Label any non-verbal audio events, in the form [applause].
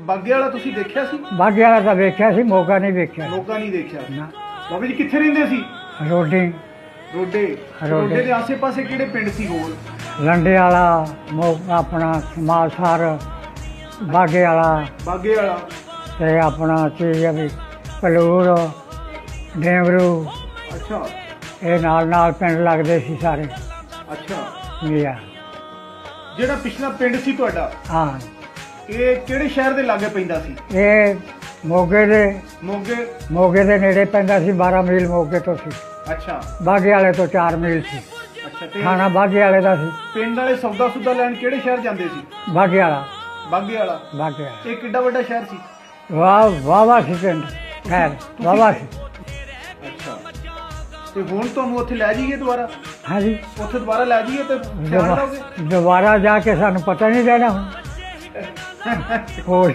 ਬਾਗੇ ਵਾਲਾ ਤੁਸੀਂ ਦੇਖਿਆ ਸੀ? ਬਾਗੇ ਵਾਲਾ ਤਾਂ ਵੇਖਿਆ ਸੀ ਮੋਗਾ ਨਹੀਂ ਵੇਖਿਆ। ਲੋਕਾਂ ਨਹੀਂ ਦੇਖਿਆ ਨਾ। ਬਾਬਾ ਜੀ ਕਿੱਥੇ ਰਹਿੰਦੇ ਸੀ? ਰੋਡੀ। ਰੋਡੇ। ਰੋਡੇ। ਦੇ ਆਸੇ-ਪਾਸੇ ਕਿਹੜੇ ਪਿੰਡ ਸੀ ਹੋਰ? ਲੰਡੇ ਵਾਲਾ ਮੋ ਆਪਣਾ ਮਾਲਸਰ ਬਾਗੇ ਵਾਲਾ। ਬਾਗੇ ਵਾਲਾ। ਤੇ ਆਪਣਾ ਚੀਜ਼ ਆ ਵੀ ਪਲੂਰ ਡੇਂਗਰੂ। ਅੱਛਾ। ਇਹ ਨਾਲ ਨਾਲ ਪਿੰਡ ਲੱਗਦੇ ਸੀ ਸਾਰੇ। ਅੱਛਾ। ਜਿਹੜਾ ਪਿਛਲਾ ਪਿੰਡ ਸੀ ਤੁਹਾਡਾ? ਹਾਂ। ਇਹ ਕਿਹੜੇ ਸ਼ਹਿਰ ਦੇ ਲਾਗੇ ਪੈਂਦਾ ਸੀ? ਇਹ ਮੋਗੇ ਦੇ ਮੋਗੇ? ਮੋਗੇ ਦੇ ਨੇੜੇ ਪੈਂਦਾ ਸੀ 12 ਮੀਲ ਮੋਗੇ ਤੋਂ ਸੀ। ਅੱਛਾ। ਬਾਗੇ ਵਾਲੇ ਤੋਂ 4 ਮੀਲ ਸੀ। ਅੱਛਾ ਤੇ ਥਾਣਾ ਬਾਗੇ ਵਾਲੇ ਦਾ ਸੀ। ਪਿੰਡ ਵਾਲੇ ਸੌਦਾ ਸੁਦਾ ਲੈਣ ਕਿਹੜੇ ਸ਼ਹਿਰ ਜਾਂਦੇ ਸੀ? ਬਾਗੇ ਵਾਲਾ। ਬਾਗੇ ਵਾਲਾ। ਬਾਗੇ ਵਾਲਾ। ਇਹ ਕਿੱਡਾ ਵੱਡਾ ਸ਼ਹਿਰ ਸੀ? ਵਾਹ ਵਾਹ ਵਾਹ ਸੀ ਪਿੰਡ। ਖੈਰ ਵਾਹ ਵਾਹ ਸੀ। ਅੱਛਾ। ਤੇ ਹੁਣ ਤੁਹਾਨੂੰ ਉੱਥੇ ਲੈ ਜਾਈਏ ਦੁਬਾਰਾ? ਹਾਂਜੀ। ਉੱਥੇ ਦੁਬਾਰਾ ਲੈ ਜਾਈਏ ਤੇ ਦੁਬਾਰਾ ਜਾ ਕੇ ਸਾਨੂੰ ਪਤਾ ਨਹੀਂ ਰਹਿਣਾ ਹੁਣ। [laughs] こういう。